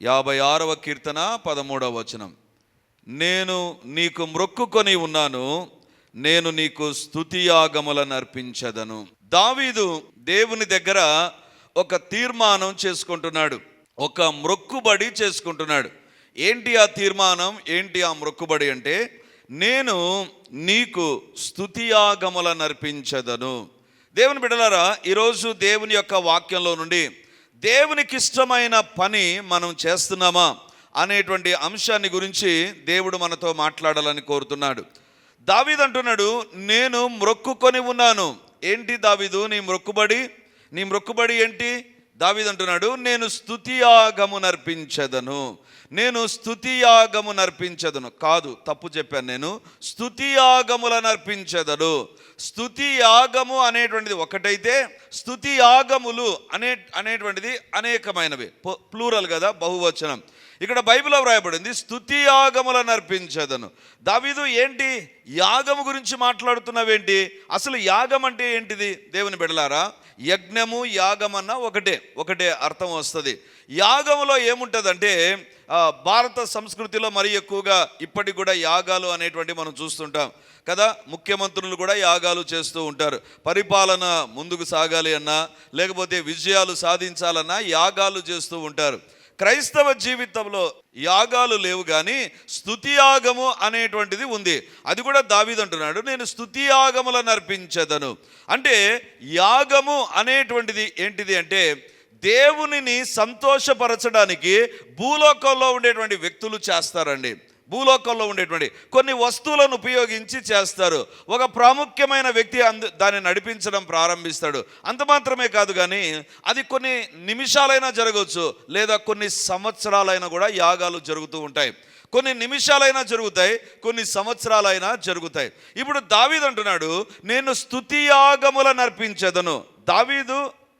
యాభై ఆరవ కీర్తన పదమూడవ వచనం. నేను నీకు మ్రొక్కుకొని ఉన్నాను నేను నీకు స్థుతియాగములను అర్పించదను. దావీదు దేవుని దగ్గర ఒక తీర్మానం చేసుకుంటున్నాడు ఒక మ్రొక్కుబడి చేసుకుంటున్నాడు. ఏంటి ఆ తీర్మానం? ఏంటి ఆ మ్రొక్కుబడి అంటే నేను నీకు స్థుతియాగములను అర్పించదను. దేవుని బిడలారా ఈరోజు దేవుని యొక్క వాక్యంలో నుండి దేవునికి ఇష్టమైన పని మనం చేస్తున్నామా అనేటువంటి అంశాన్ని గురించి దేవుడు మనతో మాట్లాడాలని కోరుతున్నాడు. దావీదు అంటున్నాడు నేను మ్రొక్కుకొని ఉన్నాను. ఏంటి దావీదు? నీ మ్రొక్కుబడి? నీ మ్రొక్కుబడి ఏంటి? దావీదు అంటున్నాడు నేను స్తుతియాగము నర్పించదను నేను స్థుతియాగము నర్పించదను కాదు తప్పు చెప్పాను నేను. స్థుతియాగముల నర్పించదను స్తుతి యాగము అనేటువంటిది ఒకటైతే స్తుతి యాగములు అనే అనేటువంటిది అనేకమైనవి. ప్లూరల్ కదా బహువచనం. ఇక్కడ బైబిల్లో వ్రాయబడింది స్థుతి యాగములను అర్పించదను దావీదు ఏంటి? యాగము గురించి మాట్లాడుతున్నావేంటి? అసలు యాగం అంటే ఏంటిది? దేవుని బిడలారా యజ్ఞము యాగమన్న ఒకటే ఒకటే అర్థం వస్తుంది. యాగంలో ఏముంటుందంటే భారత సంస్కృతిలో మరీ ఎక్కువగా ఇప్పటికి కూడా యాగాలు అనేటువంటి మనం చూస్తుంటాం. కదా ముఖ్యమంత్రులు కూడా యాగాలు చేస్తూ ఉంటారు. పరిపాలన ముందుకు సాగాలి అన్నా లేకపోతే విజయాలు సాధించాలన్నా యాగాలు చేస్తూ ఉంటారు. క్రైస్తవ జీవితంలో యాగాలు లేవు కానీ స్థుతియాగము అనేటువంటిది ఉంది. అది కూడా దావీదు అంటున్నాడు నేను స్తుతియాగములను అర్పించదను. అంటే యాగము అనేటువంటిది ఏంటిది అంటే దేవునిని సంతోషపరచడానికి భూలోకంలో ఉండేటువంటి వ్యక్తులు చేస్తారండి. భూలోకంలో ఉండేటువంటి కొన్ని వస్తువులను ఉపయోగించి చేస్తారు. ఒక ప్రాముఖ్యమైన వ్యక్తి అందు దాన్ని నడిపించడం ప్రారంభిస్తాడు. అంత మాత్రమే కాదు కానీ అది కొన్ని నిమిషాలైనా జరగవచ్చు లేదా కొన్ని సంవత్సరాలైనా కూడా యాగాలు జరుగుతూ ఉంటాయి. కొన్ని నిమిషాలైనా జరుగుతాయి కొన్ని సంవత్సరాలైనా జరుగుతాయి. ఇప్పుడు దావీదు అంటున్నాడు నేను స్థుతియాగములను అర్పించదను. దావీదు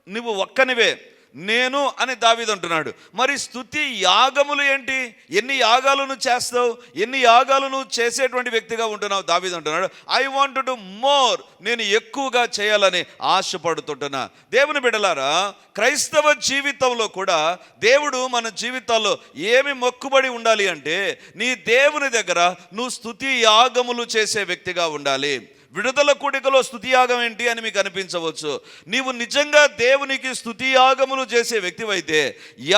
నువ్వు ఒక్కనివే నేను అని దావీదు అంటున్నాడు. మరి స్తుతి యాగములు ఏంటి? ఎన్ని యాగాలు నువ్వు చేస్తావు? ఎన్ని యాగాలు నువ్వు చేసేటువంటి వ్యక్తిగా ఉంటున్నావు? దావీదు అంటున్నాడు. ఐ వాంట్ టు మోర్ నేను ఎక్కువగా చేయాలని ఆశపడుతుంటున్నా. దేవుని బిడలారా క్రైస్తవ జీవితంలో కూడా దేవుడు మన జీవితాల్లో ఏమి మొక్కుబడి ఉండాలి అంటే నీ దేవుని దగ్గర నువ్వు స్థుతి యాగములు చేసే వ్యక్తిగా ఉండాలి. విడుదల కూడికలో స్థుతియాగం ఏంటి అని మీకు అనిపించవచ్చు. నీవు నిజంగా దేవునికి స్థుతియాగములు చేసే వ్యక్తివైతే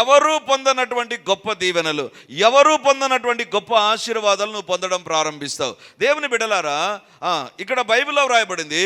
ఎవరూ పొందనటువంటి గొప్ప దీవెనలు ఎవరూ పొందనటువంటి గొప్ప ఆశీర్వాదాలు నువ్వు పొందడం ప్రారంభిస్తావు. దేవుని బిడలారా ఇక్కడ బైబిల్లో వ్రాయబడింది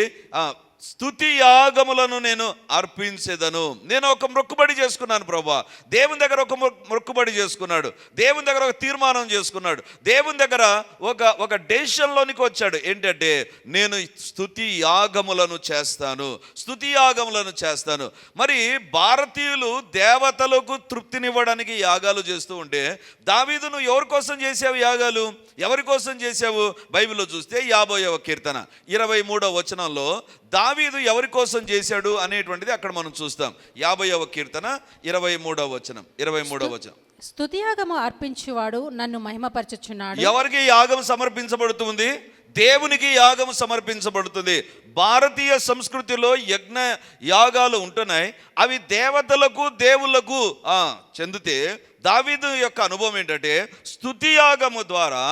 స్థుతి యాగములను నేను అర్పించేదను. నేను ఒక మొక్కుబడి చేసుకున్నాను ప్రభా. దేవుని దగ్గర ఒక మొక్కుబడి చేసుకున్నాడు. దేవుని దగ్గర ఒక తీర్మానం చేసుకున్నాడు. దేవుని దగ్గర ఒక ఒక డెసిషన్లోనికి వచ్చాడు. ఏంటంటే నేను స్థుతి యాగములను చేస్తాను. స్థుతి యాగములను చేస్తాను. మరి భారతీయులు దేవతలకు తృప్తినివ్వడానికి యాగాలు చేస్తూ ఉంటే దావీదు నువ్వు ఎవరి కోసం చేసావు యాగాలు? ఎవరి కోసం చేసావు? బైబిల్లో చూస్తే యాభైవ కీర్తన. ఇరవై మూడవ వచనంలో దావీదు ఎవరి కోసం చేశాడు అనేటువంటిది అక్కడ మనం చూస్తాం. యాభైవ కీర్తన ఇరవై మూడవ వచనం ఇరవై మూడవ వచనం. స్తుతియాగము అర్పించువాడు నన్ను మహిమపరచుచున్నాడు. ఎవరికి యాగం సమర్పించబడుతుంది? దేవునికి యాగం సమర్పించబడుతుంది. భారతీయ సంస్కృతిలో యజ్ఞ యాగాలు ఉంటున్నాయి. అవి దేవతలకు దేవుళ్ళకు ఆ, చెందితే దావీదు యొక్క అనుభవం ఏంటంటే స్తుతి యాగము ద్వారా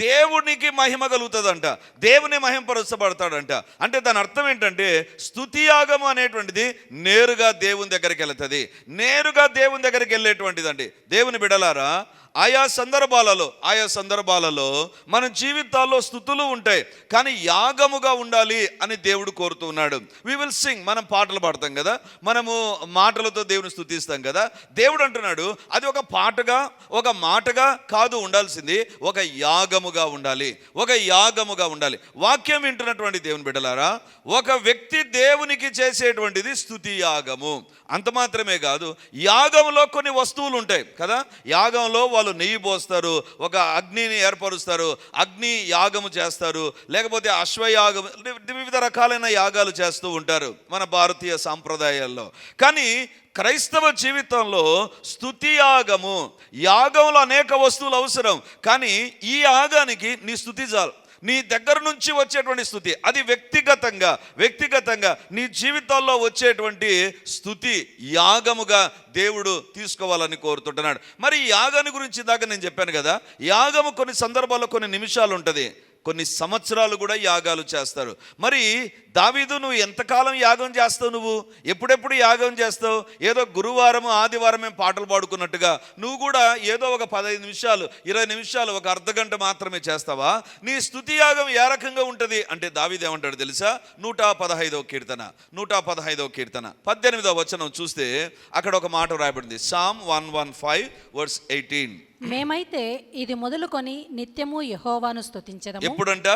దేవునికి మహిమ కలుగుతుందంట. దేవుని మహింపరచబడతాడంట అంటే దాని అర్థం ఏంటంటే స్తుతియాగం అనేటువంటిది నేరుగా దేవుని దగ్గరికి వెళుతుంది. నేరుగా దేవుని దగ్గరికి వెళ్ళేటువంటిదండి. దేవుని బిడలారా ఆయా సందర్భాలలో ఆయా సందర్భాలలో మన జీవితాల్లో స్థుతులు ఉంటాయి. కానీ యాగముగా ఉండాలి అని దేవుడు కోరుతూ ఉన్నాడు. వి విల్ సింగ్ మనం పాటలు పాడతాం కదా? మనము మాటలతో దేవుని స్థుతిస్తాం కదా? దేవుడు అంటున్నాడు అది ఒక పాటగా ఒక మాటగా కాదు ఉండాల్సింది. ఒక యాగముగా ఉండాలి. ఒక యాగముగా ఉండాలి. వాక్యం వింటున్నటువంటి దేవుని బిడ్డలారా ఒక వ్యక్తి దేవునికి చేసేటువంటిది స్థుతి యాగము. అంత మాత్రమే కాదు యాగంలో కొన్ని వస్తువులు ఉంటాయి కదా? యాగంలో వాళ్ళు నెయ్యి పోస్తారు ఒక అగ్నిని ఏర్పరుస్తారు అగ్ని యాగము చేస్తారు లేకపోతే అశ్వయాగం వివిధ రకాలైన యాగాలు చేస్తూ ఉంటారు మన భారతీయ సాంప్రదాయాల్లో. కానీ క్రైస్తవ జీవితంలో స్థుతి యాగము యాగంలో అనేక వస్తువులు అవసరం కానీ ఈ యాగానికి నీ స్థుతి చాలు. నీ దగ్గర నుంచి వచ్చేటువంటి స్థుతి. అది వ్యక్తిగతంగా వ్యక్తిగతంగా నీ జీవితాల్లో వచ్చేటువంటి స్థుతి యాగముగా దేవుడు తీసుకోవాలని కోరుతుంటున్నాడు. మరి యాగాని యాగాన్ని గురించి దాకా నేను చెప్పాను కదా యాగము కొన్ని సందర్భాల్లో కొన్ని నిమిషాలు ఉంటుంది. కొన్ని సంవత్సరాలు కూడా యాగాలు చేస్తారు. మరి దావీదు నువ్వు ఎంతకాలం యాగం చేస్తావు నువ్వు? ఎప్పుడెప్పుడు యాగం చేస్తావు? ఏదో గురువారం ఆదివారమే పాటలు పాడుకున్నట్టుగా. నువ్వు కూడా ఏదో ఒక పదహైదు నిమిషాలు ఇరవై నిమిషాలు ఒక అర్ధ గంట మాత్రమే చేస్తావా? నీ స్థుతి యాగం ఏ రకంగా ఉంటుంది? అంటే దావీదు ఏమంటాడు తెలుసా? నూట పదహైదవ కీర్తన నూట పదహైదవ కీర్తన. పద్దెనిమిదవ వచనం చూస్తే అక్కడ ఒక మాట రాయబడింది Psalm one one five verse eighteen. మేమైతే ఇది మొదలుకొని నిత్యము యహోవాను స్తుతించదము. ఎప్పుడంట?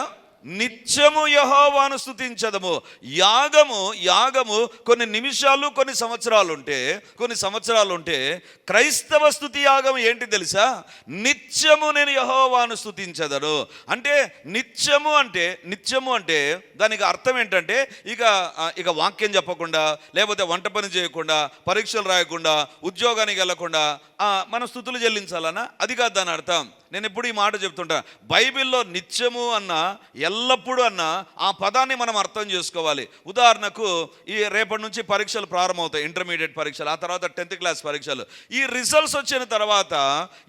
నిత్యము యహోవాను స్థుతించదము యాగము యాగము కొన్ని నిమిషాలు కొన్ని సంవత్సరాలు ఉంటే కొన్ని సంవత్సరాలు ఉంటే క్రైస్తవ స్థుతి యాగం ఏంటి తెలుసా? నిత్యము నేను యహోవాను స్థుతించదను అంటే నిత్యము అంటే నిత్యము అంటే దానికి అర్థం ఏంటంటే ఇక ఇక వాక్యం చెప్పకుండా లేకపోతే వంట పని చేయకుండా పరీక్షలు రాయకుండా ఉద్యోగానికి వెళ్ళకుండా మన మనం స్థుతులు చెల్లించాలన్నా అది కాదు దాని అర్థం. నేను ఎప్పుడు ఈ మాట చెప్తుంటా. బైబిల్లో నిత్యము అన్న ఎలా ఎల్లప్పుడూ అన్న ఆ పదాన్ని మనం అర్థం చేసుకోవాలి. ఉదాహరణకు ఈ రేపటి నుంచి పరీక్షలు ప్రారంభమవుతాయి ఇంటర్మీడియట్ పరీక్షలు ఆ తర్వాత టెన్త్ క్లాస్ పరీక్షలు. ఈ రిజల్ట్స్ వచ్చిన తర్వాత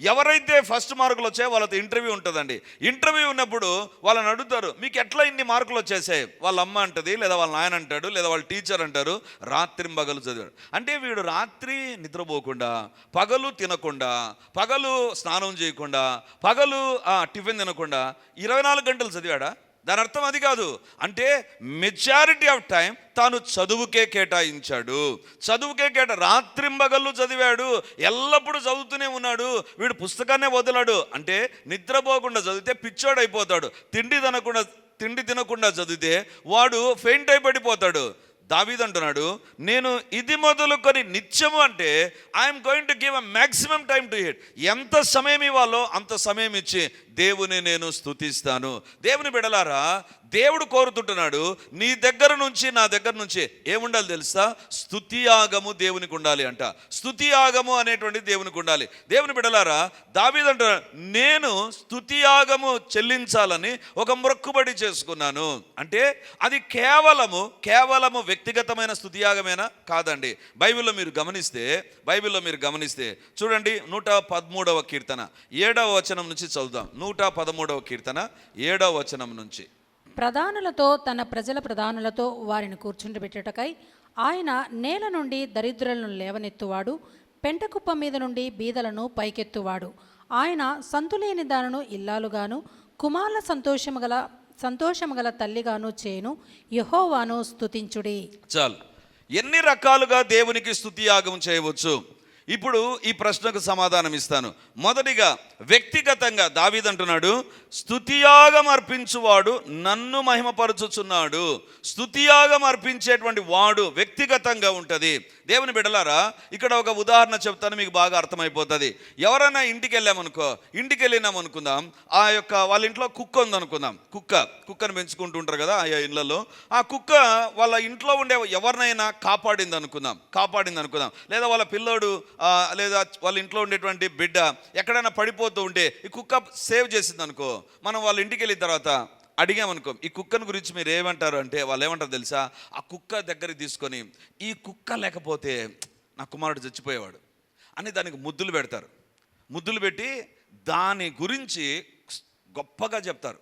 ఎవరైతే ఫస్ట్ మార్కులు వచ్చాయో వాళ్ళతో ఇంటర్వ్యూ ఉంటుందండి. ఇంటర్వ్యూ ఉన్నప్పుడు వాళ్ళని అడుగుతారు మీకు ఎట్లా ఇన్ని మార్కులు వచ్చేసాయి? వాళ్ళ అమ్మ అంటది లేదా వాళ్ళ నాయన అంటాడు లేదా వాళ్ళ టీచర్ అంటారు రాత్రి పగలు చదివాడు. అంటే వీడు రాత్రి నిద్రపోకుండా పగలు తినకుండా పగలు స్నానం చేయకుండా పగలు ఆ, టిఫిన్ తినకుండా ఇరవై నాలుగు గంటలు చదివాడా? దాని అర్థం అది కాదు. అంటే మెజారిటీ ఆఫ్ టైం తాను చదువుకే కేటాయించాడు. చదువుకే కేట రాత్రింబగళ్ళు చదివాడు. ఎల్లప్పుడూ చదువుతూనే ఉన్నాడు. వీడు పుస్తకాన్నే వదలాడు. అంటే నిద్రపోకుండా చదివితే పిచ్చోడైపోతాడు. తిండి తినకుండా తిండి తినకుండా చదివితే వాడు ఫెయింట్ అయిపడిపోతాడు. దావీద్ అంటున్నాడు నేను ఇది మొదలుకొని నిత్యము అంటే I'm going to give a maximum time to hit ఎంత సమయం ఇవ్వాలో అంత సమయం ఇచ్చి దేవుని నేను స్తుతిస్తాను. దేవుని బిడలారా దేవుడు కోరుతుంటున్నాడు నీ దగ్గర నుంచి నా దగ్గర నుంచి ఏముండాలి తెలుసా? స్థుతియాగము దేవునికి ఉండాలి అంట. స్థుతియాగము అనేటువంటి దేవునికి ఉండాలి. దేవుని బిడలారా దావీదంట నేను స్తుతియాగము చెల్లించాలని ఒక మొక్కుబడి చేసుకున్నాను. అంటే అది కేవలము కేవలము వ్యక్తిగతమైన స్థుతియాగమేనా కాదండి. బైబిల్లో మీరు గమనిస్తే బైబిల్లో మీరు గమనిస్తే చూడండి నూట పదమూడవ కీర్తన. ఏడవ వచనం నుంచి చదువుదాం. నూట పదమూడవ కీర్తన ఏడవ వచనం నుంచి. ప్రధానులతో తన ప్రజల ప్రధానులతో వారిని కూర్చుండబెట్టుటకై ఆయన నేల నుండి దరిద్రులను లేవనెత్తువాడు పెంటకుప్ప మీద నుండి బీదలను పైకెత్తువాడు. ఆయన సంతులేని దానను ఇల్లాలుగాను కుమారుల సంతోషము గల సంతోషము గల తల్లిగాను చేను యహోవాను స్తుతించుడి. చాలు. ఎన్ని రకాలుగా దేవునికి స్థుతి యాగం చేయవచ్చు? ఇప్పుడు ఈ ప్రశ్నకు సమాధానం ఇస్తాను. మొదటిగా వ్యక్తిగతంగా దావీదంటున్నాడు స్థుతియాగం అర్పించువాడు నన్ను మహిమపరచుచున్నాడు. స్థుతియాగం అర్పించేటువంటి వాడు వ్యక్తిగతంగా ఉంటుంది. దేవుని బిడలారా ఇక్కడ ఒక ఉదాహరణ చెప్తాను మీకు బాగా అర్థమైపోతుంది. ఎవరైనా ఇంటికి వెళ్ళామనుకో ఇంటికి వెళ్ళినాం అనుకుందాం ఆ యొక్క వాళ్ళ ఇంట్లో కుక్క ఉందనుకుందాం. కుక్క కుక్కను పెంచుకుంటూ ఉంటారు కదా ఆ ఇళ్ళలో ఆ కుక్క వాళ్ళ ఇంట్లో ఉండే ఎవరినైనా కాపాడింది అనుకుందాం కాపాడింది అనుకుందాం లేదా వాళ్ళ పిల్లోడు లేదా వాళ్ళ ఇంట్లో ఉండేటువంటి బిడ్డ ఎక్కడైనా పడిపోతూ ఉంటే ఈ కుక్క సేవ్ చేసింది అనుకో మనం వాళ్ళ ఇంటికి వెళ్ళిన తర్వాత అడిగామనుకో ఈ కుక్కను గురించి మీరు ఏమంటారు అంటే వాళ్ళు ఏమంటారు తెలుసా? ఆ కుక్క దగ్గరికి తీసుకొని ఈ కుక్క లేకపోతే నా కుమారుడు చచ్చిపోయేవాడు అని దానికి ముద్దులు పెడతారు. ముద్దులు పెట్టి దాని గురించి గొప్పగా చెప్తారు.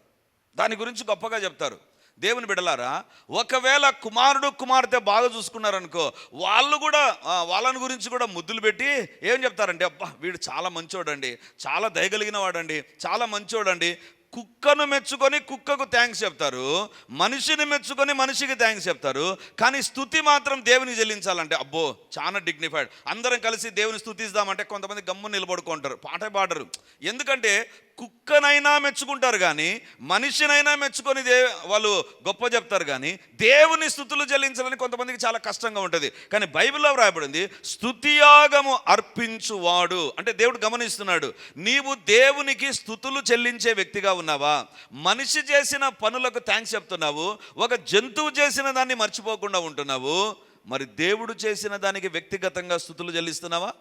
దాని గురించి గొప్పగా చెప్తారు. దేవుని బిడలారా ఒకవేళ కుమారుడు కుమార్తె బాగా చూసుకున్నారనుకో వాళ్ళు కూడా వాళ్ళని గురించి కూడా ముద్దులు పెట్టి ఏం చెప్తారంటే అబ్బా వీడు చాలా మంచోడండి చాలా దయగలిగిన వాడండి చాలా మంచోడండి. కుక్కను మెచ్చుకొని కుక్కకు థ్యాంక్స్ చెప్తారు మనిషిని మెచ్చుకొని మనిషికి థ్యాంక్స్ చెప్తారు కానీ స్థుతి మాత్రం దేవునికి చెల్లించాలంటే అబ్బో చాలా డిగ్నిఫైడ్ అందరం కలిసి దేవుని స్థుతిస్తామంటే కొంతమంది గమ్ము నిలబడుకుంటారు పాట పాడరు. ఎందుకంటే కుక్కనైనా మెచ్చుకుంటారు కానీ మనిషినైనా మెచ్చుకొని దే వాళ్ళు గొప్ప చెప్తారు కానీ దేవుని స్థుతులు చెల్లించాలని కొంతమందికి చాలా కష్టంగా ఉంటుంది. కానీ బైబిల్లో వ్రాయబడింది స్థుతియాగము అర్పించువాడు. అంటే దేవుడు గమనిస్తున్నాడు నీవు దేవునికి స్థుతులు చెల్లించే వ్యక్తిగా ఉన్నావా? మనిషి చేసిన పనులకు థ్యాంక్స్ చెప్తున్నావు ఒక జంతువు చేసిన దాన్ని మర్చిపోకుండా ఉంటున్నావు. మరి దేవుడు చేసిన దానికి వ్యక్తిగతంగా స్థుతులు చెల్లిస్తున్నావా?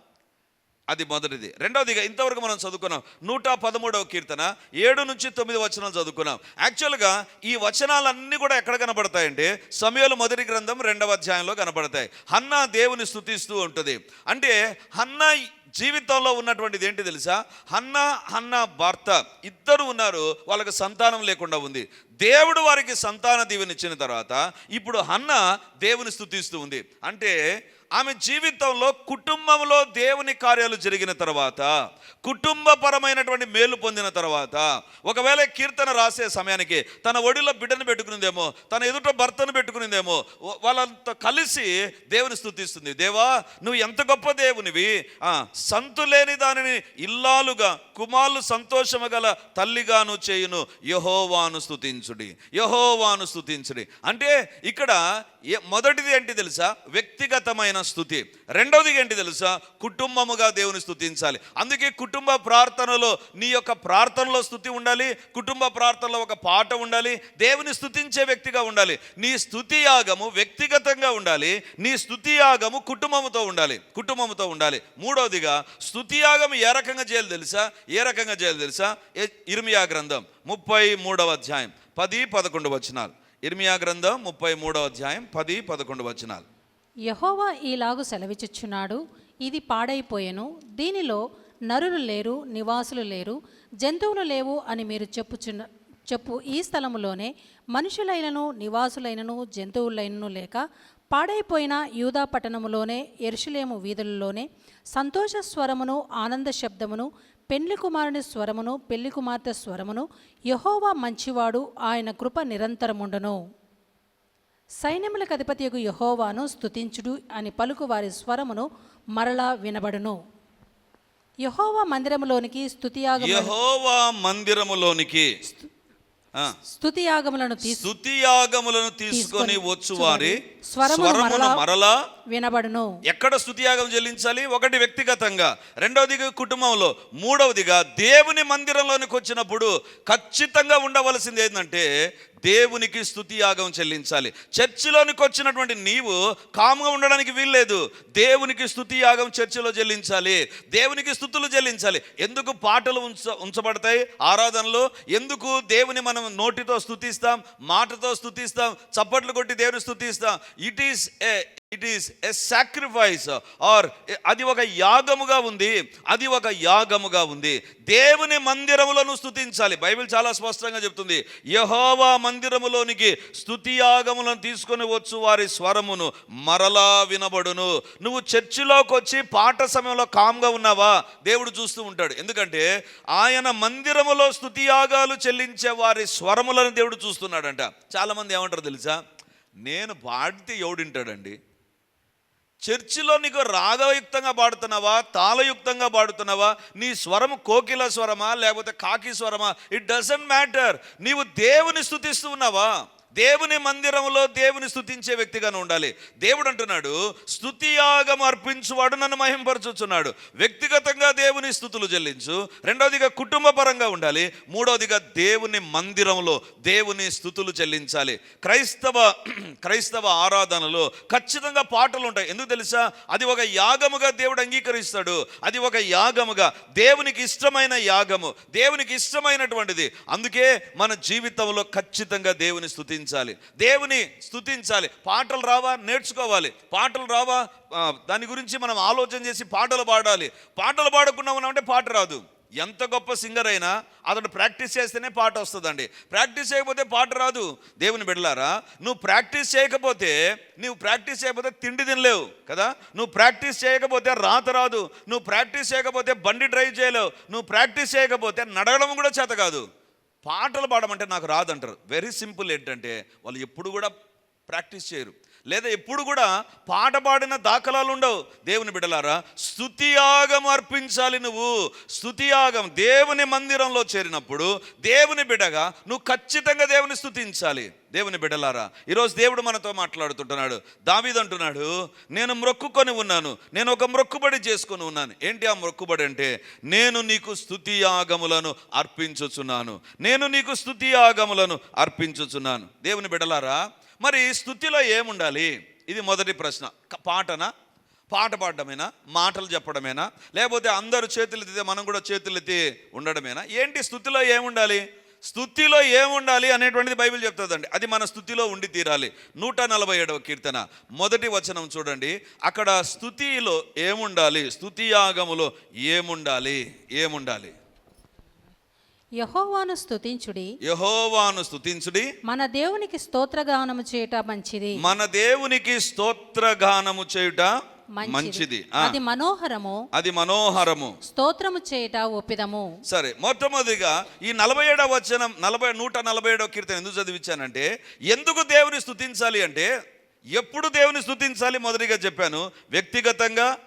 అది మొదటిది. రెండవదిగా ఇంతవరకు మనం చదువుకున్నాం నూట పదమూడవ కీర్తన ఏడు నుంచి తొమ్మిది వచనాలు చదువుకున్నాం. యాక్చువల్గా ఈ వచనాలన్నీ కూడా ఎక్కడ కనబడతాయంటే సమయాలు మొదటి గ్రంథం రెండవ అధ్యాయంలో కనబడతాయి. హన్నా దేవుని స్థుతిస్తూ ఉంటుంది. అంటే హన్నా జీవితంలో ఉన్నటువంటిది ఏంటి తెలుసా? హన్నా హన్నా భర్త ఇద్దరు ఉన్నారు వాళ్ళకి సంతానం లేకుండా ఉంది. దేవుడు వారికి సంతాన దీవెనిచ్చిన తర్వాత ఇప్పుడు హన్న దేవుని స్థుతిస్తూ ఉంది. అంటే ఆమె జీవితంలో కుటుంబంలో దేవుని కార్యాలు జరిగిన తర్వాత కుటుంబపరమైనటువంటి మేలు పొందిన తర్వాత ఒకవేళ కీర్తన రాసే సమయానికి తన ఒడిలో బిడ్డను పెట్టుకునిందేమో తన ఎదుట భర్తను పెట్టుకునిందేమో వాళ్ళంతా కలిసి దేవుని స్థుతిస్తుంది. దేవా నువ్వు ఎంత గొప్ప దేవునివి. ఆ, సంతు లేని దానిని ఇల్లాలుగా కుమారులు సంతోషము గల తల్లిగాను చేయును. యహోవాను స్థుతించుడి. యహోవాను స్థుతించుడి. అంటే ఇక్కడ ఏ- మొదటిది ఏంటి తెలుసా? వ్యక్తిగతమైన స్థుతి. రెండవది ఏంటి తెలుసా? కుటుంబముగా దేవుని స్థుతించాలి. అందుకే కుటుంబ ప్రార్థనలో నీ యొక్క ప్రార్థనలో స్థుతి ఉండాలి కుటుంబ ప్రార్థనలో ఒక పాట ఉండాలి దేవుని స్థుతించే వ్యక్తిగా ఉండాలి. నీ స్థుతి యాగము వ్యక్తిగతంగా ఉండాలి నీ స్థుతి యాగము కుటుంబముతో ఉండాలి కుటుంబముతో ఉండాలి. మూడవదిగా స్థుతి యాగం ఏ రకంగా చేయాలి తెలుసా? ఏ రకంగా చేయాలి తెలుసా? ఇర్మియా గ్రంథం ముప్పై మూడవ అధ్యాయం పది పదకొండు వచనాలు. ఇర్మియా గ్రంథం ముప్పై మూడో అధ్యాయం పది పదకొండు వచనాలు. యహోవా ఈలాగు సెలవిచ్చుచున్నాడు ఇది పాడైపోయెను. దీనిలో నరులు లేరు నివాసులు లేరు జంతువులు లేవు అని మీరు చెప్పుచున్న చెప్పు ఈ స్థలములోనే మనుషులైనను నివాసులైనను జంతువులైనను లేక పాడైపోయిన యూదా పట్టణములోనే ఎరుషులేము వీధులలోనే సంతోష స్వరమును ఆనంద శబ్దమును పెండ్లి కుమారుని స్వరమును పెళ్ళి కుమార్తె స్వరమును యహోవా మంచివాడు ఆయన కృప నిరంతరముండును. సైన్యములకు అధిపతియగు యహోవాను స్తుతించుడు అని పలుకు వారి స్వరమును మరలా వినబడును. యహోవా మందిరములోనికి స్తుతియాగము యహోవా మందిరములోనికి. ఆ, స్తుతియాగములను తీసు స్తుతియాగములను తీసుకొని వచ్చు వారి స్వరమును మరలా వినబడును. ఎక్కడ స్థుతియాగం చెల్లించాలి? ఒకటి వ్యక్తిగతంగా. రెండవదిగా కుటుంబంలో. మూడవదిగా దేవుని మందిరంలోనికి వచ్చినప్పుడు ఖచ్చితంగా ఉండవలసింది ఏంటంటే దేవునికి స్థుతియాగం చెల్లించాలి. చర్చిలోనికి వచ్చినటువంటి నీవు కాముగా ఉండడానికి వీల్లేదు. దేవునికి స్థుతియాగం చర్చిలో చెల్లించాలి. దేవునికి స్థుతులు చెల్లించాలి. ఎందుకు పాటలు ఉంచ ఉంచబడతాయి? ఆరాధనలు ఎందుకు దేవుని మనం నోటితో స్థుతిస్తాం మాటతో స్థుతిస్తాం చప్పట్లు కొట్టి దేవుని స్థుతిస్తాం it is a it is a sacrifice or అది ఒక యాగముగా ఉంది అది ఒక యాగముగా ఉంది. దేవుని మందిరములను స్థుతించాలి. బైబిల్ చాలా స్పష్టంగా చెప్తుంది. యహోవా మందిరములోనికి స్థుతి యాగములను తీసుకొని వచ్చు వారి స్వరమును మరలా వినబడును. నువ్వు చర్చిలోకి వచ్చి పాట సమయంలో కామ్గా ఉన్నావా? దేవుడు చూస్తూ ఉంటాడు. ఎందుకంటే ఆయన మందిరములో స్థుతి యాగాలు చెల్లించే వారి స్వరములను దేవుడు చూస్తున్నాడంట. చాలామంది ఏమంటారు తెలుసా? నేను పాడితే ఎవడింటాడండి చర్చిలో నీకు రాగయుక్తంగా పాడుతున్నావా తాళయుక్తంగా పాడుతున్నావా నీ స్వరం కోకిల స్వరమా లేకపోతే కాకి స్వరమా? ఇట్ డజంట్ మ్యాటర్ నీవు దేవుని స్థుతిస్తూ ఉన్నావా? దేవుని మందిరంలో దేవుని స్థుతించే వ్యక్తిగానే ఉండాలి. దేవుడు అంటున్నాడు స్థుతియాగం అర్పించువాడు నన్ను మహింపరచుచున్నాడు. వ్యక్తిగతంగా దేవుని స్థుతులు చెల్లించు. రెండవదిగా కుటుంబ పరంగా ఉండాలి. మూడవదిగా దేవుని మందిరంలో దేవుని స్థుతులు చెల్లించాలి. క్రైస్తవ క్రైస్తవ ఆరాధనలో ఖచ్చితంగా పాటలు ఉంటాయి. ఎందుకు తెలుసా? అది ఒక యాగముగా దేవుడు అంగీకరిస్తాడు. అది ఒక యాగముగా దేవునికి ఇష్టమైన యాగము దేవునికి ఇష్టమైనటువంటిది. అందుకే మన జీవితంలో ఖచ్చితంగా దేవుని స్థుతించాలి దేవుని స్థుతించాలి. పాటలు రావా? నేర్చుకోవాలి. పాటలు రావా? దాని గురించి మనం ఆలోచన చేసి పాటలు పాడాలి. పాటలు పాడకుండా ఉన్నామంటే పాట రాదు. ఎంత గొప్ప సింగర్ అయినా అతను ప్రాక్టీస్ చేస్తేనే పాట వస్తుందండి. ప్రాక్టీస్ చేయకపోతే పాట రాదు. దేవుని బిడ్డలారా నువ్వు ప్రాక్టీస్ చేయకపోతే నువ్వు ప్రాక్టీస్ చేయకపోతే తిండి తినలేవు కదా? నువ్వు ప్రాక్టీస్ చేయకపోతే రాత రాదు. నువ్వు ప్రాక్టీస్ చేయకపోతే బండి డ్రైవ్ చేయలేవు. నువ్వు ప్రాక్టీస్ చేయకపోతే నడవడం కూడా చేత కాదు. పాటలు పాడమంటే నాకు రాదంటారు. వెరీ సింపుల్ ఏంటంటే వాళ్ళు ఎప్పుడు కూడా ప్రాక్టీస్ చేయరు. లేదా ఎప్పుడు కూడా పాట పాడిన దాఖలాలు ఉండవు. దేవుని బిడ్డలారా స్తుతియాగం అర్పించాలి నువ్వు. స్థుతియాగం దేవుని మందిరంలో చేరినప్పుడు దేవుని బిడగా నువ్వు ఖచ్చితంగా దేవుని స్థుతించాలి దేవుని బిడ్డలారా ఈరోజు దేవుడు మనతో మాట్లాడుతుంటున్నాడు. దావీదు అంటున్నాడు నేను మ్రొక్కుకొని ఉన్నాను. నేను ఒక మ్రొక్కుబడి చేసుకొని ఉన్నాను. ఏంటి ఆ మ్రొక్కుబడి అంటే నేను నీకు స్థుతియాగములను అర్పించుచున్నాను. నేను నీకు స్థుతియాగములను అర్పించుచున్నాను. దేవుని బిడ్డలారా మరి స్థుతిలో ఏముండాలి? ఇది మొదటి ప్రశ్న. పాటనా? పాట పాడడమేనా? మాటలు చెప్పడమేనా? లేకపోతే అందరూ చేతులు ఎత్తితే మనం కూడా చేతులు ఎత్తి ఉండడమేనా? ఏంటి స్థుతిలో ఏముండాలి? స్థుతిలో ఏముండాలి అనేటువంటిది బైబిల్ చెప్తుందండి. అది మన స్థుతిలో ఉండి తీరాలి. నూట నలభై ఏడవ కీర్తన. మొదటి వచనం చూడండి. అక్కడ స్థుతిలో ఏముండాలి? స్థుతియాగములో ఏముండాలి? ఏముండాలి? యహోవాను స్తుతించుడి. యహోవాను స్థుతించుడి మన దేవునికి స్తోత్రగానము చేయట మంచిది. మన దేవునికి స్తోత్రగానము చేయుట మంచిది. అది మనోహరము. అది మనోహరము. స్తోత్రము చేయుట ఒప్పిదము. సరే మొట్టమొదటిగా ఈ నలభై ఏడవ వచనం నలభై నూట నలభై ఏడవ కీర్తన ఎందుకు చదివించానంటే ఎందుకు దేవుని స్థుతించాలి అంటే ఎప్పుడు దేవుని స్థుతించాలి మొదటిగా చెప్పాను. వ్యక్తిగతంగా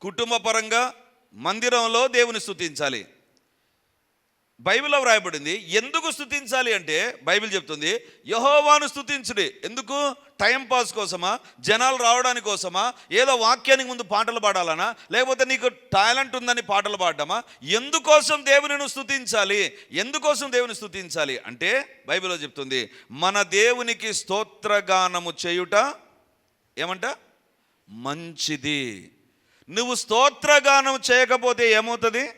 కుటుంబ పరంగా మందిరంలో దేవుని స్థుతించాలి బైబిల్లో వ్రాయబడింది ఎందుకు స్థుతించాలి అంటే బైబిల్ చెప్తుంది యహోవాను స్థుతించుడి ఎందుకు? టైం పాస్ కోసమా? జనాలు రావడానికి కోసమా? ఏదో వాక్యానికి ముందు పాటలు పాడాలనా? లేకపోతే నీకు టాలెంట్ ఉందని పాటలు పాడటమా ఎందుకోసం దేవుని స్థుతించాలి ఎందుకోసం దేవుని స్థుతించాలి అంటే బైబిల్లో చెప్తుంది మన దేవునికి స్తోత్రగానము చేయుట ఏమంట? మంచిది. నువ్వు స్తోత్రగానం చేయకపోతే ఏమవుతుంది?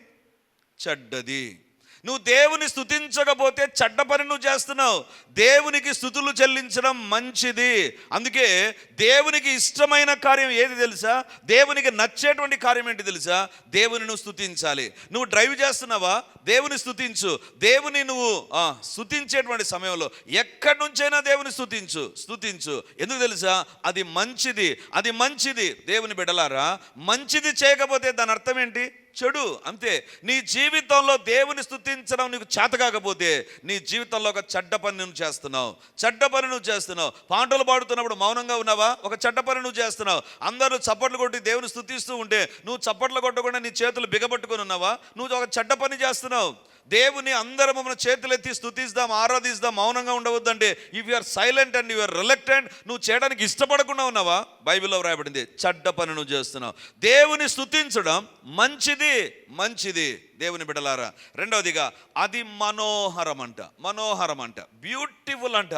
చెడ్డది. నువ్వు దేవుని స్థుతించకపోతే చెడ్డ పని నువ్వు చేస్తున్నావు. దేవునికి స్థుతులు చెల్లించడం మంచిది. అందుకే దేవునికి ఇష్టమైన కార్యం ఏది తెలుసా? దేవునికి నచ్చేటువంటి కార్యం ఏంటి తెలుసా? దేవుని నువ్వు స్థుతించాలి నువ్వు డ్రైవ్ చేస్తున్నావా? దేవుని స్థుతించు దేవుని నువ్వు ఆ, స్థుతించేటువంటి సమయంలో ఎక్కడి నుంచైనా దేవుని స్థుతించు స్థుతించు ఎందుకు తెలుసా? అది మంచిది. అది మంచిది. దేవుని బిడలారా మంచిది చేయకపోతే దాని అర్థం ఏంటి? చెడు అంతే. నీ జీవితంలో దేవుని స్థుతించడం నీకు చేత కాకపోతే నీ జీవితంలో ఒక చెడ్డ పని నువ్వు చేస్తున్నావు. చెడ్డ పని నువ్వు చేస్తున్నావు. పాటలు పాడుతున్నప్పుడు మౌనంగా ఉన్నావా? ఒక చెడ్డ పని నువ్వు చేస్తున్నావు. అందరూ చప్పట్లు కొట్టి దేవుని స్థుతిస్తూ ఉంటే నువ్వు చప్పట్లు కొట్టకుండా నీ చేతులు బిగబట్టుకొని ఉన్నావా? నువ్వు ఒక చెడ్డ పని చేస్తున్నావు. దేవుని అందరము మన చేతులెత్తి స్థుతిస్తాం ఆరాధిస్తాం మౌనంగా ఉండవద్దంటే. If are silent and you're reluctant నువ్వు చేయడానికి ఇష్టపడకుండా ఉన్నావా? బైబిల్లో వ్రాయబడింది చెడ్డ పని నువ్వు చేస్తున్నావు. దేవుని స్థుతించడం మంచిది మంచిది. దేవుని బిడలారా రెండవదిగా అది మనోహరం అంట మనోహరం అంట. బ్యూటిఫుల్ అంట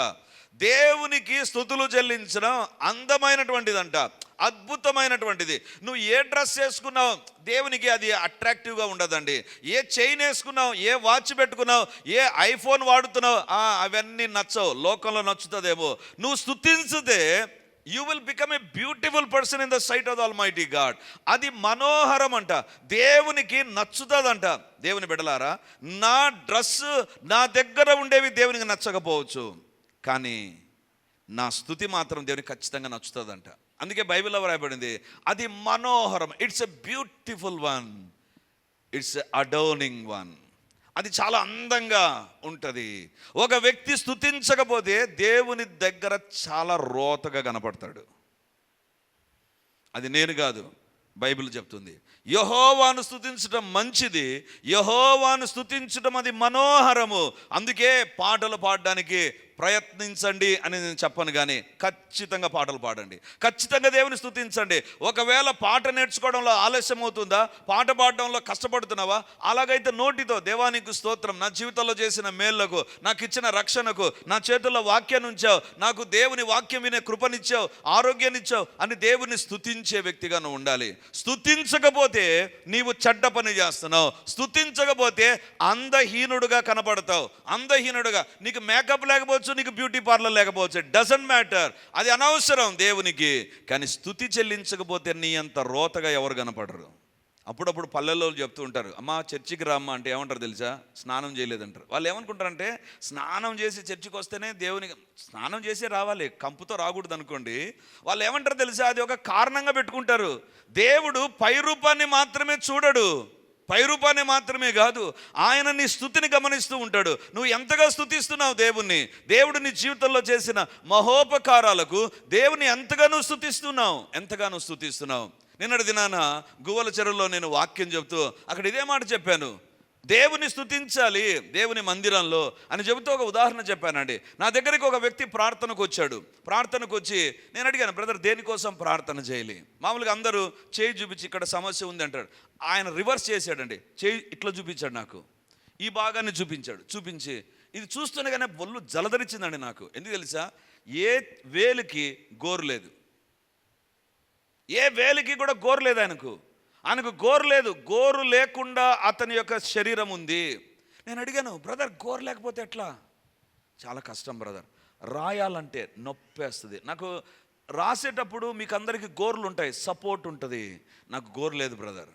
దేవునికి స్థుతులు చెల్లించడం అందమైనటువంటిదంట. అద్భుతమైనటువంటిది. నువ్వు ఏ డ్రెస్ వేసుకున్నావు? దేవునికి అది అట్రాక్టివ్గా ఉండదండి. ఏ చైన్ వేసుకున్నావు? ఏ వాచ్ పెట్టుకున్నావు? ఏ ఐఫోన్ వాడుతున్నావు? ఆ, అవన్నీ నచ్చవు. లోకంలో నచ్చుతుందేమో. నువ్వు స్థుతించితే you will become a beautiful person in the sight of the almighty God అది మనోహరం అంట దేవునికి నచ్చుతుందంట. దేవుని బిడలారా నా డ్రెస్ నా దగ్గర ఉండేవి దేవునికి నచ్చకపోవచ్చు. కానీ నా స్థుతి మాత్రం దేవునికి ఖచ్చితంగా నచ్చుతుందంట. అందుకే బైబిల్లో వ్రాయబడింది అది మనోహరం. It's a beautiful one it's adorning one అది చాలా అందంగా ఉంటుంది. ఒక వ్యక్తి స్థుతించకపోతే దేవుని దగ్గర చాలా రోతగా కనపడతాడు. అది నేను కాదు బైబిల్ చెప్తుంది. యహోవాను స్థుతించడం మంచిది యహోవాను స్థుతించడం అది మనోహరము. అందుకే పాటలు పాడడానికి ప్రయత్నించండి అని నేను చెప్పను కానీ ఖచ్చితంగా పాటలు పాడండి. ఖచ్చితంగా దేవుని స్థుతించండి ఒకవేళ పాట నేర్చుకోవడంలో ఆలస్యం అవుతుందా? పాట పాడడంలో కష్టపడుతున్నావా? అలాగైతే నోటితో దేవానికి స్తోత్రం నా జీవితంలో చేసిన మేళ్ళకు నాకు ఇచ్చిన రక్షణకు నా చేతుల్లో వాక్యాన్ని ఉంచావు నాకు దేవుని వాక్యం వినే కృపనిచ్చావు ఆరోగ్యాన్ని ఇచ్చావు అని దేవుని స్థుతించే వ్యక్తిగా నువ్వు ఉండాలి. స్థుతించకపోతే నీవు చెడ్డ పని చేస్తున్నావు. స్థుతించకపోతే అందహీనుడుగా కనపడతావు. అందహీనుడుగా. నీకు మేకప్ లేకపోవచ్చు నీకు బ్యూటీ పార్లర్ లేకపోవచ్చు. డజంట్ మ్యాటర్ అది అనవసరం దేవునికి. కానీ స్థుతి చెల్లించకపోతే నీ అంత రోతగా ఎవరు కనపడరు. అప్పుడప్పుడు పల్లెల్లో చెప్తూ ఉంటారు అమ్మా చర్చికి రామ్మా అంటే ఏమంటారు తెలుసా? స్నానం చేయలేదంటారు. వాళ్ళు ఏమనుకుంటారంటే స్నానం చేసి చర్చికి వస్తేనే దేవునికి స్నానం చేసి రావాలి. కంపుతో రాకూడదు అనుకోండి. వాళ్ళు ఏమంటారు తెలుసా? అది ఒక కారణంగా పెట్టుకుంటారు. దేవుడు పై రూపాన్ని మాత్రమే చూడడు. పై రూపాన్ని మాత్రమే కాదు ఆయన నీ స్థుతిని గమనిస్తూ ఉంటాడు. నువ్వు ఎంతగా స్థుతిస్తున్నావు దేవుణ్ణి? దేవుడు నీ జీవితంలో చేసిన మహోపకారాలకు దేవుని ఎంతగానో స్థుతిస్తున్నావు? ఎంతగానో స్థుతిస్తున్నావు? నిన్నటి దినాన గువ్వల చెరువులో నేను వాక్యం చెబుతూ అక్కడ ఇదే మాట చెప్పాను. దేవుని స్థుతించాలి దేవుని మందిరంలో అని చెబుతూ ఒక ఉదాహరణ చెప్పానండి. నా దగ్గరికి ఒక వ్యక్తి ప్రార్థనకు వచ్చాడు. ప్రార్థనకు వచ్చి నేను అడిగాను బ్రదర్ దేనికోసం ప్రార్థన చేయాలి? మామూలుగా అందరూ చేయి చూపించి ఇక్కడ సమస్య ఉంది అంటాడు ఆయన రివర్స్ చేశాడండి. చేయి ఇట్లా చూపించాడు నాకు. ఈ భాగాన్ని చూపించాడు. చూపించి. ఇది చూస్తుండగానే బొల్లు జలధరించిందండి నాకు. ఎందుకు తెలుసా? ఏ వేలికి గోరు లేదు. ఏ వేలికి కూడా గోరు లేదు ఆయనకు. ఆయనకు గోరు లేదు. గోరు లేకుండా అతని యొక్క శరీరం ఉంది. నేను అడిగాను బ్రదర్ గోరు లేకపోతే ఎట్లా? చాలా కష్టం బ్రదర్. రాయాలంటే నొప్పేస్తుంది. నాకు రాసేటప్పుడు మీకు అందరికీ గోర్లు ఉంటాయి. సపోర్ట్ ఉంటుంది. నాకు గోరు లేదు బ్రదర్.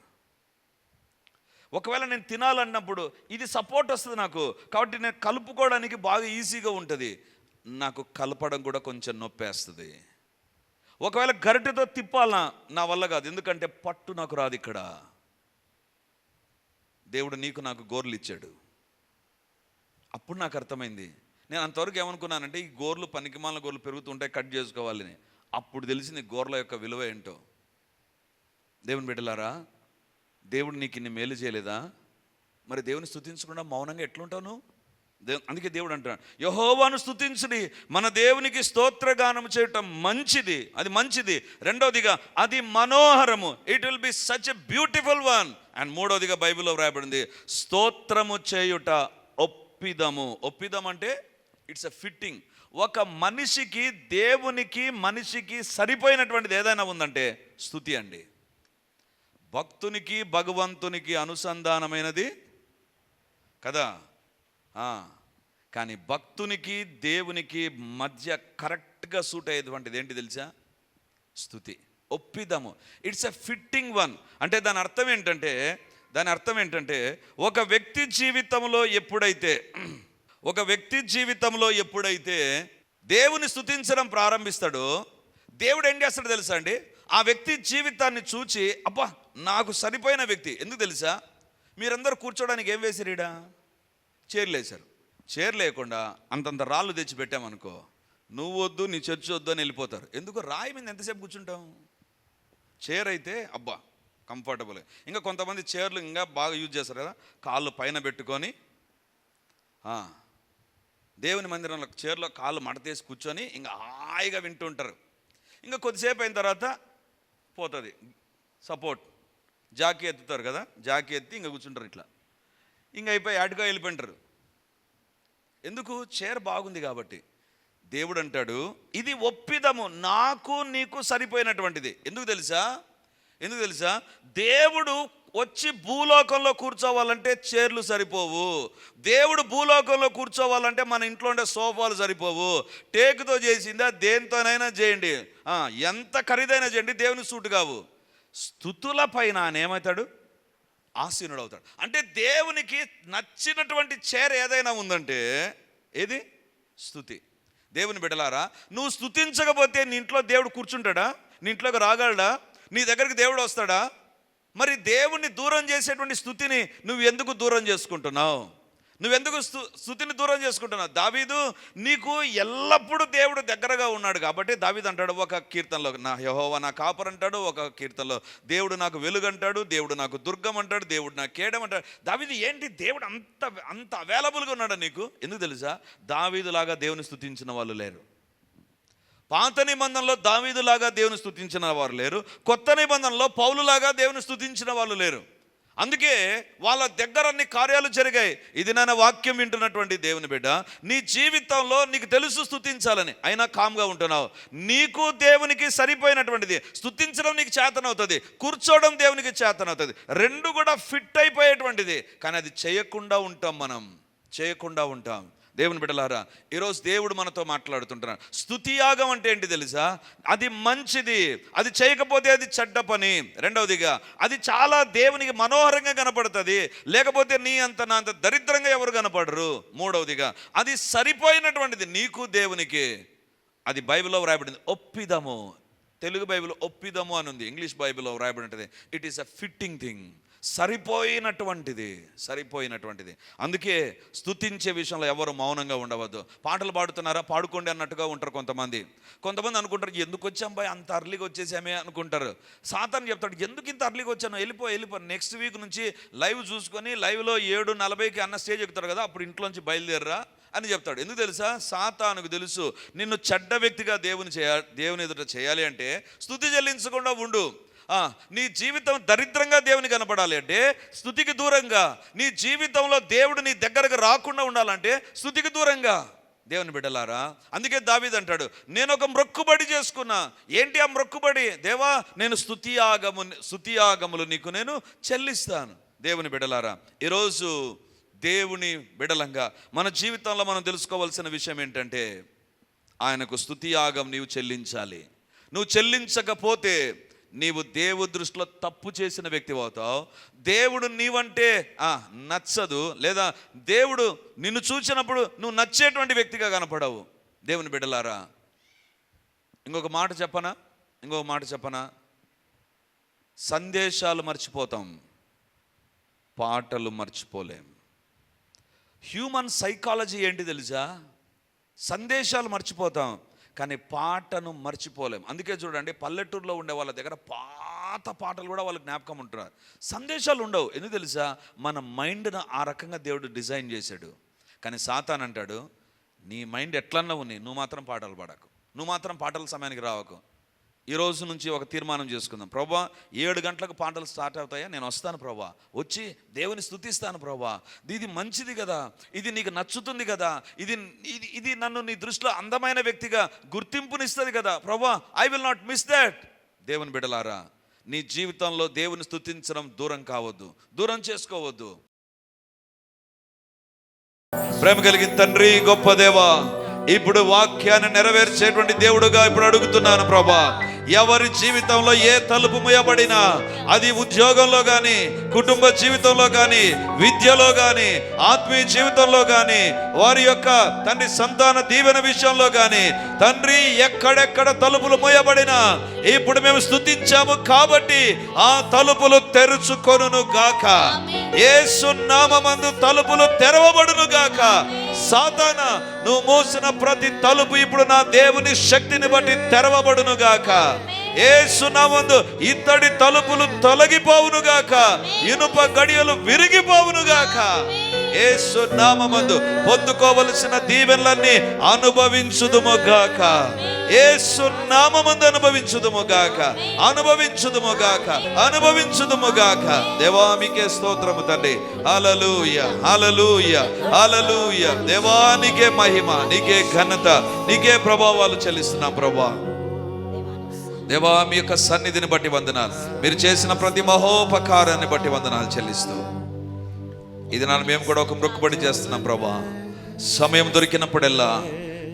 ఒకవేళ నేను తినాలన్నప్పుడు ఇది సపోర్ట్ వస్తుంది నాకు. కాబట్టి నేను కలుపుకోవడానికి బాగా ఈజీగా ఉంటుంది. నాకు కలపడం కూడా కొంచెం నొప్పేస్తుంది. ఒకవేళ గరిటెతో తిప్పాలనా నా వల్ల కాదు. ఎందుకంటే పట్టు నాకు రాదు ఇక్కడ. దేవుడు నీకు నాకు గోర్లు ఇచ్చాడు. అప్పుడు నాకు అర్థమైంది. నేను అంతవరకు ఏమనుకున్నానంటే ఈ గోర్లు పనికిమాల గోర్లు పెరుగుతుంటే కట్ చేసుకోవాలని. అప్పుడు తెలిసింది గోర్ల యొక్క విలువ ఏంటో. దేవుని బిడ్డలారా దేవుడు నీకు ఇన్ని మేలు చేయలేదా? మరి దేవుని స్థుతించకుండా మౌనంగా ఎట్లుంటావు నువ్వు? అందుకే దేవుడు అంటున్నాడు యహోవాను స్థుతించుడి మన దేవునికి స్తోత్రగానం చేయటం మంచిది. అది మంచిది. రెండవదిగా అది మనోహరము. It will be such a beautiful one and మూడవదిగా బైబిల్లో వ్రాయబడింది స్తోత్రము చేయుట ఒప్పిదము. ఒప్పిదం అంటే ఇట్స్ ఎ ఫిట్టింగ్ ఒక మనిషికి దేవునికి మనిషికి సరిపోయినటువంటిది ఏదైనా ఉందంటే స్థుతి అండి. భక్తునికి భగవంతునికి అనుసంధానమైనది కదా? ఆ, కానీ భక్తునికి దేవునికి మధ్య కరెక్ట్గా సూట్ అయ్యేటువంటిది ఏంటి తెలుసా? స్థుతి ఒప్పిదము. ఇట్స్ ఎ ఫిట్టింగ్ వన్ అంటే దాని అర్థం ఏంటంటే దాని అర్థం ఏంటంటే ఒక వ్యక్తి జీవితంలో ఎప్పుడైతే ఒక వ్యక్తి జీవితంలో ఎప్పుడైతే దేవుని స్థుతించడం ప్రారంభిస్తాడో దేవుడు ఏం చేస్తాడు తెలుసా అండి? ఆ వ్యక్తి జీవితాన్ని చూచి అబ్బా నాకు సరిపోయిన వ్యక్తి. ఎందుకు తెలుసా? మీరందరూ కూర్చోడానికి ఏం వేసిరీడా చైర్లు చైర్ లేకుండా అంతంత రాళ్ళు తెచ్చి పెట్టామనుకో నువ్వు వద్దు నీ చర్చి వద్దు అని వెళ్ళిపోతారు. ఎందుకు? రాయి మీద ఎంతసేపు కూర్చుంటాం? చైర్ అయితే అబ్బా కంఫర్టబుల్ ఇంకా కొంతమంది చైర్లు ఇంకా బాగా యూజ్ చేస్తారు కదా కాళ్ళు పైన పెట్టుకొని దేవుని మందిరంలో చైర్లో కాళ్ళు మడతేసి కూర్చొని ఇంకా హాయిగా వింటుంటారు ఇంకా కొద్దిసేపు అయిన తర్వాత పోతుంది. సపోర్ట్. జాకీ ఎత్తుతారు కదా జాకీ ఎత్తి ఇంకా కూర్చుంటారు ఇట్లా. ఇంకా అయిపోయి అటుగా వెళ్ళిపోయింటారు ఎందుకు? చైర్ బాగుంది కాబట్టి. దేవుడు అంటాడు ఇది ఒప్పిదము నాకు నీకు సరిపోయినటువంటిది. ఎందుకు తెలుసా? ఎందుకు తెలుసా? దేవుడు వచ్చి భూలోకంలో కూర్చోవాలంటే చైర్లు సరిపోవు. దేవుడు భూలోకంలో కూర్చోవాలంటే మన ఇంట్లో ఉండే సోఫాలు సరిపోవు. టేకుతో చేసిందా దేనితోనైనా చేయండి. ఎంత ఖరీదైనా చేయండి దేవుని సూటు కావు. స్థుతుల పైన ఆయన ఏమవుతాడు? ఆసీనుడు అవుతాడు అంటే దేవునికి నచ్చినటువంటి చేర ఏదైనా ఉందంటే ఏది? స్థుతి. దేవుని బిడలారా నువ్వు స్థుతించకపోతే నీ ఇంట్లో దేవుడు కూర్చుంటాడా? నీ ఇంట్లోకి రాగలడా? నీ దగ్గరికి దేవుడు వస్తాడా? మరి దేవుణ్ణి దూరం చేసేటువంటి స్థుతిని నువ్వు ఎందుకు దూరం చేసుకుంటున్నావు? నువ్వెందుకు స్థు స్థుతిని దూరం చేసుకుంటున్నావు? దావీదు నీకు ఎల్లప్పుడూ దేవుడు దగ్గరగా ఉన్నాడు కాబట్టి దావీదు అంటాడు ఒక కీర్తనలో నా యహోవా నా కాపర్ అంటాడు ఒక కీర్తనలో దేవుడు నాకు వెలుగంటాడు దేవుడు నాకు దుర్గం అంటాడు దేవుడు నాకు కేడం అంటాడు దావీదు ఏంటి దేవుడు అంత అంత అవైలబుల్గా ఉన్నాడు నీకు? ఎందుకు తెలుసా? దావీదులాగా దేవుని స్థుతించిన వాళ్ళు లేరు. పాత నిబంధనలో దావీదులాగా దేవుని స్థుతించిన వారు లేరు. కొత్త నిబంధనలో పౌలులాగా దేవుని స్థుతించిన వాళ్ళు లేరు. అందుకే వాళ్ళ దగ్గర అన్ని కార్యాలు జరిగాయి. ఇది నాన్న వాక్యం వింటున్నటువంటి దేవుని బిడ్డ. నీ జీవితంలో నీకు తెలుసు స్థుతించాలని అయినా కామ్గా ఉంటున్నావు. నీకు దేవునికి సరిపోయినటువంటిది. స్థుతించడం నీకు చేతనవుతుంది. కూర్చోవడం దేవునికి చేతనవుతుంది. రెండు కూడా ఫిట్ అయిపోయేటువంటిది. కానీ అది చేయకుండా ఉంటాం మనం. చేయకుండా ఉంటాం. దేవుని బిడ్డలారా ఈరోజు దేవుడు మనతో మాట్లాడుతుంటున్నాడు. స్తుతియాగం అంటే ఏంటి తెలుసా? అది మంచిది అది చేయకపోతే అది చెడ్డ పని. రెండవదిగా అది చాలా దేవునికి మనోహరంగా కనపడుతుంది లేకపోతే నీ అంత నా అంత దరిద్రంగా ఎవరు కనపడరు. మూడవదిగా అది సరిపోయినటువంటిది నీకు దేవునికి. అది బైబిల్లో వ్రాయబడింది ఒప్పిదము. తెలుగు బైబిల్ ఒప్పిదము అని ఉంది ఇంగ్లీష్ బైబిల్లో వ్రాయబడి ఉంటుంది. It is a fitting thing సరిపోయినటువంటిది సరిపోయినటువంటిది. అందుకే స్థుతించే విషయంలో ఎవరు మౌనంగా ఉండవద్దు. పాటలు పాడుతున్నారా? పాడుకోండి అన్నట్టుగా ఉంటారు కొంతమంది. కొంతమంది అనుకుంటారు ఎందుకు వచ్చాం బాయ్? అంత అర్లీగా వచ్చేసామే అనుకుంటారు. సాతాన్ చెప్తాడు ఎందుకు ఇంత అర్లీగా వచ్చాను? వెళ్ళిపో వెళ్ళిపో. నెక్స్ట్ వీక్ నుంచి లైవ్ చూసుకొని లైవ్లో ఏడు నలభైకి అన్న స్టేజ్ ఎక్కుతారు కదా అప్పుడు ఇంట్లోంచి బయలుదేరరా అని చెప్తాడు. ఎందుకు తెలుసా? సాతానుకు తెలుసు నిన్ను చెడ్డ వ్యక్తిగా దేవుని చేయ దేవుని ఎదుట చేయాలి అంటే స్థుతి చెల్లించకుండా ఉండు. నీ జీవితం దరిద్రంగా దేవుని కనపడాలి అంటే స్థుతికి దూరంగా. నీ జీవితంలో దేవుడు నీ దగ్గరకు రాకుండా ఉండాలంటే స్థుతికి దూరంగా. దేవుని బిడ్డలారా అందుకే దావీద్ అంటాడు నేను ఒక మ్రొక్కుబడి చేసుకున్నా. ఏంటి ఆ మ్రొక్కుబడి దేవా నేను స్తుతియాగము స్తుతియాగములు నీకు నేను చెల్లిస్తాను. దేవుని బిడలారా ఈరోజు దేవుని బిడలంగా మన జీవితంలో మనం తెలుసుకోవాల్సిన విషయం ఏంటంటే ఆయనకు స్తుతియాగం నీవు చెల్లించాలి. నువ్వు చెల్లించకపోతే నీవు దేవు దృష్టిలో తప్పు చేసిన వ్యక్తి అవుతావు. దేవుడు నీవంటే ఆ, నచ్చదు. లేదా దేవుడు నిన్ను చూసినప్పుడు నువ్వు నచ్చేటువంటి వ్యక్తిగా కనపడవు. దేవుని బిడ్డలారా ఇంకొక మాట చెప్పనా? ఇంకొక మాట చెప్పనా? సందేశాలు మర్చిపోతాం పాటలు మర్చిపోలేం. హ్యూమన్ సైకాలజీ ఏంటి తెలుసా? సందేశాలు మర్చిపోతాం. కానీ పాటను మర్చిపోలేం. అందుకే చూడండి పల్లెటూరులో ఉండే వాళ్ళ దగ్గర పాత పాటలు కూడా వాళ్ళకి జ్ఞాపకం ఉంటున్నారు. సందేశాలు ఉండవు. ఎందుకు తెలుసా? మన మైండ్ను ఆ రకంగా దేవుడు డిజైన్ చేశాడు. కానీ సాతాన్ అంటాడు నీ మైండ్ ఎట్లన్నా ఉంది నువ్వు మాత్రం పాటలు పాడకు. నువ్వు మాత్రం పాటల సమయానికి రావకు. ఈ రోజు నుంచి ఒక తీర్మానం చేసుకుందాం. ప్రభా ఏడు గంటలకు పాటలు స్టార్ట్ అవుతాయా? నేను వస్తాను ప్రభా. వచ్చి దేవుని స్థుతిస్తాను ప్రభా. ఇది మంచిది కదా. ఇది నీకు నచ్చుతుంది కదా. ఇది ఇది ఇది నన్ను నీ దృష్టిలో అందమైన వ్యక్తిగా గుర్తింపునిస్తుంది కదా. ప్రభా I will not miss that దేవుని బిడలారా నీ జీవితంలో దేవుని స్థుతించడం దూరం కావద్దు. దూరం చేసుకోవద్దు. ప్రేమ కలిగిన తండ్రి గొప్ప దేవా ఇప్పుడు వాక్యాన్ని నెరవేర్చేటువంటి దేవుడుగా ఇప్పుడు అడుగుతున్నాను ప్రభా. ఎవరి జీవితంలో ఏ తలుపు మూయబడినా అది ఉద్యోగంలో కానీ కుటుంబ జీవితంలో కానీ విద్యలో కానీ ఆత్మీయ జీవితంలో కానీ వారి యొక్క తండ్రి సంతాన దీవెన విషయంలో కానీ తండ్రి ఎక్కడెక్కడ తలుపులు మూయబడినా ఇప్పుడు మేము స్తుతించాము కాబట్టి ఆ తలుపులు తెరుచుకొనును గాక. యేసు నామమందు తలుపులు తెరవబడును గాక. సాతాన నువ్వు మూసిన ప్రతి తలుపు ఇప్పుడు నా దేవుని శక్తిని బట్టి తెరవబడును గాక. ఏ సునామందు ఇత్తడి తలుపులు తొలగిపోవును గాక. ఇనుప గడియలు విరిగిపోవును గాక. యేసు నామమందు పొందుకోవలసిన దీవెనలన్నీ అనుభవించుదుము గాక యేసు నామమందు అనుభవించుదుము గాక అనుభవించుదుము గాక అనుభవించుదుము గాక దేవామికే స్తోత్రము తండ్రి. హల్లెలూయ హల్లెలూయ హల్లెలూయ. దేవానికే మహిమ నీకే ఘనత నీకే ప్రభావాలు చెల్లిస్తున్నాం ప్రభా. దేవా మీ యొక్క సన్నిధిని బట్టి వందనాలు. మీరు చేసిన ప్రతి మహోపకారాన్ని బట్టి వందనాలు చెల్లిస్తూ ఇది నన్ను మేము కూడా ఒక మొక్కుబడి చేస్తున్నాం ప్రభా. సమయం దొరికినప్పుడల్లా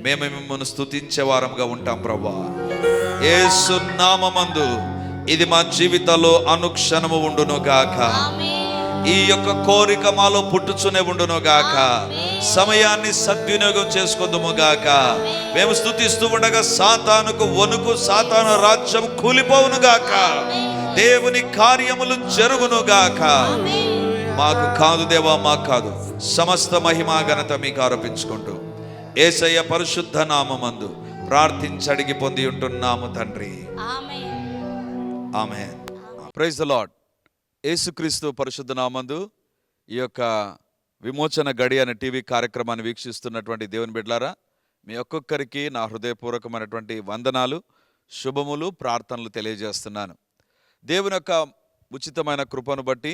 మేము మిమ్మల్ని స్తుతించే వారంగా ఉంటాం ప్రభా. ఏసు నామమందు ఇది మా జీవితంలో అనుక్షణము ఉండును గాక. ఈ యొక్క కోరిక మాలో పుట్టుచునే ఉండును గాక. సమయాన్ని సద్వినియోగం చేసుకుందుము గాక. మేము స్థుతిస్తూ ఉండగా సాతానుకు వణుకు సాతాను రాజ్యం కూలిపోవును గాక. దేవుని కార్యములు జరుగును గాక. మాకు కాదు దేవా మాకు కాదు. సమస్త మహిమా ఘనత మీకు ఆరోపించుకుంటూ ఏసయ్య పరిశుద్ధ నామమందు ప్రార్థించి అడిగి పొంది ఉంటున్నాము తండ్రి. ఆమె ప్రైజ్ ద లాడ్ యేసుక్రీస్తు పరిశుద్ధ నామందు ఈ యొక్క విమోచన గడి అనే టీవీ కార్యక్రమాన్ని వీక్షిస్తున్నటువంటి దేవుని బిడ్లారా మీ ఒక్కొక్కరికి నా హృదయపూర్వకమైనటువంటి వందనాలు శుభములు ప్రార్థనలు తెలియజేస్తున్నాను. దేవుని యొక్క ఉచితమైన కృపను బట్టి